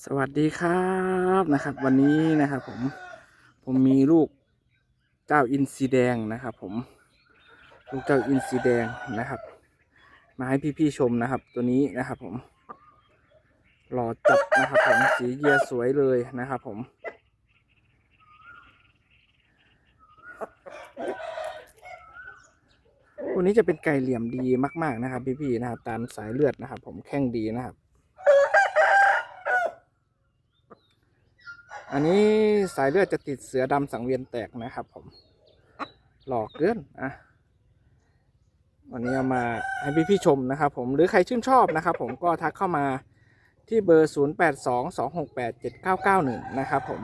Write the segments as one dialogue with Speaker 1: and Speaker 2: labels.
Speaker 1: สวัสดีครับนะครับ วันนี้นะครับ ผมผมมีลูกเจ้าอินทรีแดงนะครับ ผมลูกเจ้าอินทรีแดงนะครับ มาให้พี่ๆชมนะครับ ตัวนี้นะครับ ผมหล่อจัดนะครับ ผมสีเยียสวยเลยนะครับ ผม ตัวนี้จะเป็นไก่เหลี่ยมดีมาก ๆนะครับ พี่ๆนะครับ ตามสายเลือดนะครับ ผมแข้งดีนะครับ อันนี้สายเลือดจะติดเสือดำสังเวียนแตกนะครับผม หลอกเกินอะวันนี้เอามาให้พี่พี่ๆชมนะครับผมหรือใครชื่นชอบนะครับผมก็ทักเข้ามาที่เบอร์ 0 8 2 2 6 8 7 9 9 1 นะครับผม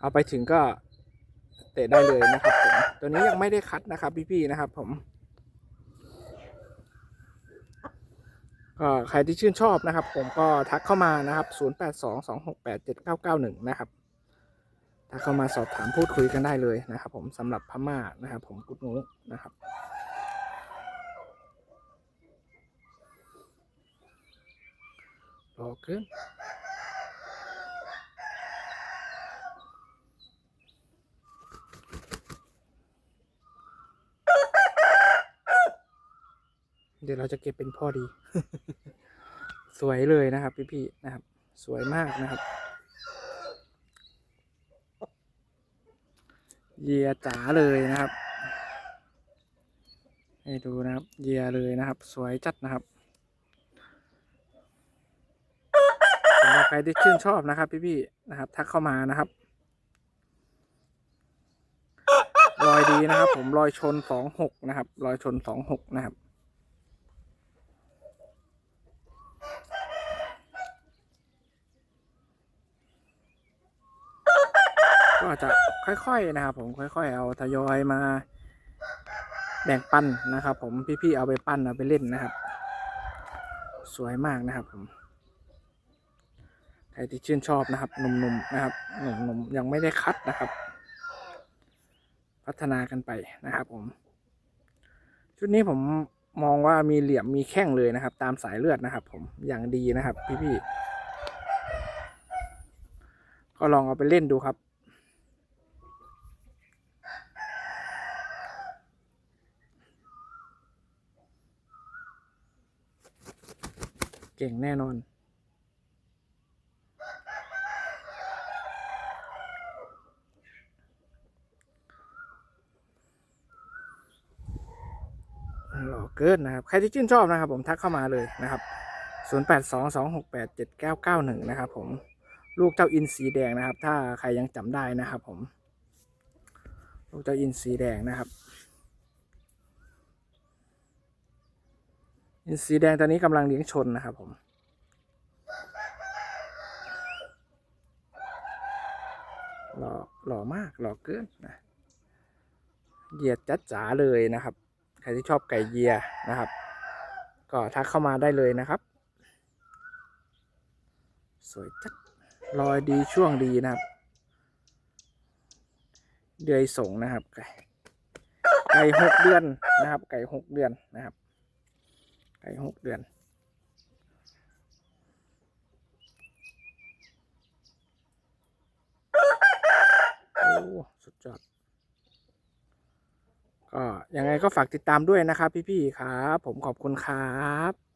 Speaker 1: เอาไปถึงก็เตะได้เลยนะครับผม ตัวนี้ยังไม่ได้คัดนะครับพี่ๆนะครับผม ใครที่ชื่นชอบนะครับ ผมก็ทักเข้ามานะครับ 0822687991 นะครับทักเข้ามาสอบถามพูดคุยกันได้เลยนะครับ ผมสำหรับพม่านะครับ ผมกุดงูนะครับรอเกิน เดี๋ยวเราจะเก็บเป็นพ่อดี สวยเลยนะครับพี่ๆนะครับ สวยมากนะครับ เยียจ๋าเลยนะครับ ให้ดูนะครับ เยียเลยนะครับ สวยจัดนะครับสำหรับใครที่ชื่นชอบนะครับ พี่ๆนะครับ ทักเข้ามานะครับรอยดีนะครับ ผมรอยชนสองหกนะครับ รอยชนสองหกนะครับ ก็จะค่อยๆนะครับ ผมค่อย ๆ เอาทยอยมาแบ่งปันนะครับ ผมพี่ๆเอาไปปั้นเอาไปเล่นนะครับ สวยมากนะครับผมใครที่ชื่นชอบนะครับหนุ่มๆนะครับหนุ่มๆยังไม่ได้คัดนะครับ พัฒนากันไปนะครับ ผม ชุดนี้ผมมองว่ามีเหลี่ยมมีแข้งเลยนะครับ ตามสายเลือดนะครับ ผมอย่างดีนะครับ พี่ๆก็ลองเอาไปเล่นดูครับ ก่งแน่นอน หล่อเกินนะครับ ใครที่ชื่นชอบนะครับ ผมทักเข้ามาเลยนะครับ 0822687991 นะครับผมลูกเจ้าอินสีแดงนะครับ ถ้าใครยังจำได้นะครับผม ลูกเจ้าอินสีแดงนะครับ อินสีแดงตอนนี้กำลังเลี้ยงชนนะครับผมหล่อหล่อมากหล่อเกินนะเหยียดจัดจ๋าเลยนะครับ ใครที่ชอบไก่เยียนะครับ ก็ทักเข้ามาได้เลยนะครับ สวยจัดรอยดีช่วงดีนะครับ เดือยส่งนะครับ ไก่ไก่หกเดือนนะครับ ไก่หกเดือนนะครับ ไก่หกเดือน โอ้ สุดยอด ก็ยังไงก็ฝากติดตามด้วยนะครับพี่ ๆ ครับ ผมขอบคุณครับ